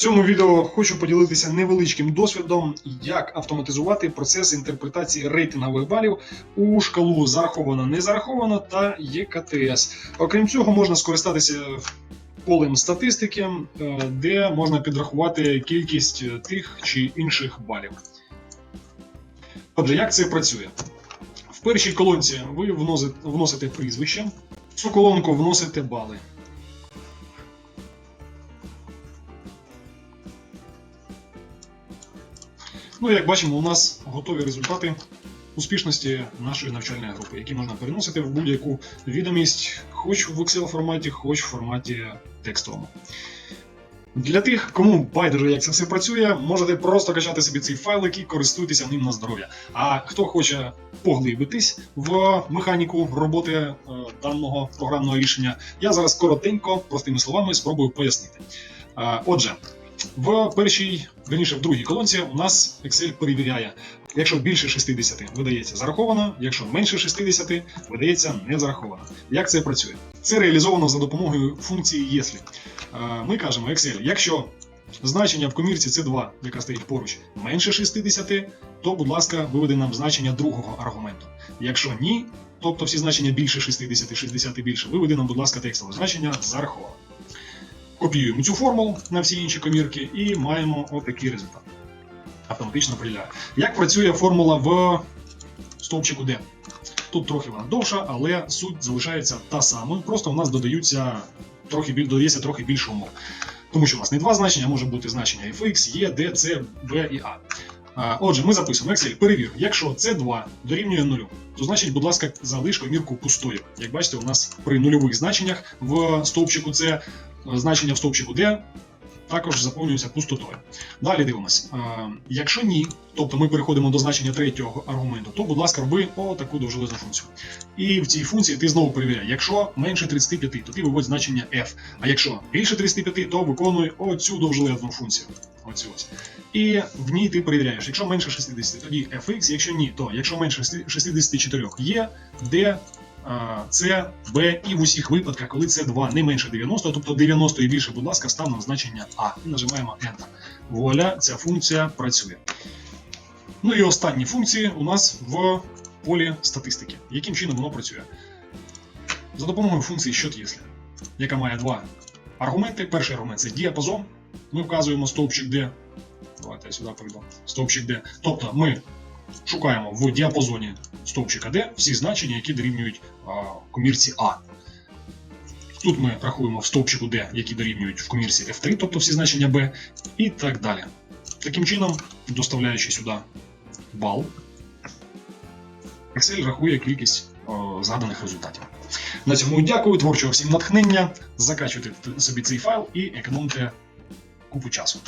цьому відео хочу поділитися невеличким досвідом, як автоматизувати процес інтерпретації рейтингових балів у шкалу зараховано не зараховано та ЄКТС. Окрім цього, можна скористатися полем статистики, е, де можна підрахувати кількість тих чи інших балів. Отже, як це працює? В першій колонці ви вносите прізвище, в цю колонку вносите бали. Ну, як бачимо, у нас готові результати успішності нашої навчальної групи, які можна переносити в будь-яку відомість, хоч в Excel форматі, хоч в форматі текстовому. Для тих, кому байдуже, як це все працює, можете просто качати собі цей файлик і користуйтеся ним на здоров'я. А хто хоче поглибитись в механіку роботи е, даного програмного рішення, я зараз коротенько, простими словами, спробую пояснити. Е, отже, в першій, верніше в другій колонці у нас Excel перевіряє, якщо більше 60 видається зараховано, якщо менше 60 видається не зараховано. Як це працює? Це реалізовано за допомогою функції «Если». Е, Ми кажемо Excel, якщо значення в комірці C2, яка стоїть поруч, менше 60, то, будь ласка, виведи нам значення другого аргументу. Якщо ні, тобто всі значення більше 60, 60 і більше, виведи нам, будь ласка, текстове значення зараховано. Копіюємо цю формулу на всі інші комірки і маємо отакий результат. Автоматично поділяє. Як працює формула в стовпчику D? Тут трохи вона довша, але суть залишається та сама. Просто у нас додаються трохи додається трохи більше умов. Тому що у нас не два значення, а може бути значення fx, є, d, c, b і a. Отже, ми записуємо Excel, перевір, якщо C2 дорівнює 0, то значить, будь ласка, залиш комірку пустою. Як бачите, у нас при нульових значеннях в стовпчику C е, значення в стовпчику D також заповнюється пустотою. Далі дивимося. Е, Якщо ні, тобто ми переходимо до значення третього аргументу, то, будь ласка, роби отаку довжелезну функцію. І в цій функції ти знову перевіряй. Якщо менше 35, то ти виводь значення f. А якщо більше 35, то виконуй оцю довжелезну функцію. Оцю ось. І в ній ти перевіряєш. Якщо менше 60, тоді fx, якщо ні, то якщо менше 64 є, де С, Б і в усіх випадках, коли це 2 не менше 90, тобто 90 і більше, будь ласка, став нам значення А. І нажимаємо Enter. Вуаля, ця функція працює. Ну і останні функції у нас в полі статистики. Яким чином воно працює? За допомогою функції «Счет якщо», яка має два аргументи. Перший аргумент це діапазон. Ми вказуємо стовпчик D. Давайте я сюди прийду. Стовпчик D. Тобто ми шукаємо в діапазоні стовпчика D всі значення, які дорівнюють комірці А. Тут ми рахуємо в стовпчику D, які дорівнюють в комірці F3, тобто всі значення B, і так далі. Таким чином, доставляючи сюди бал, Excel рахує кількість о, згаданих результатів. На цьому дякую, творчого всім натхнення. Закачуйте собі цей файл і економте купу часу.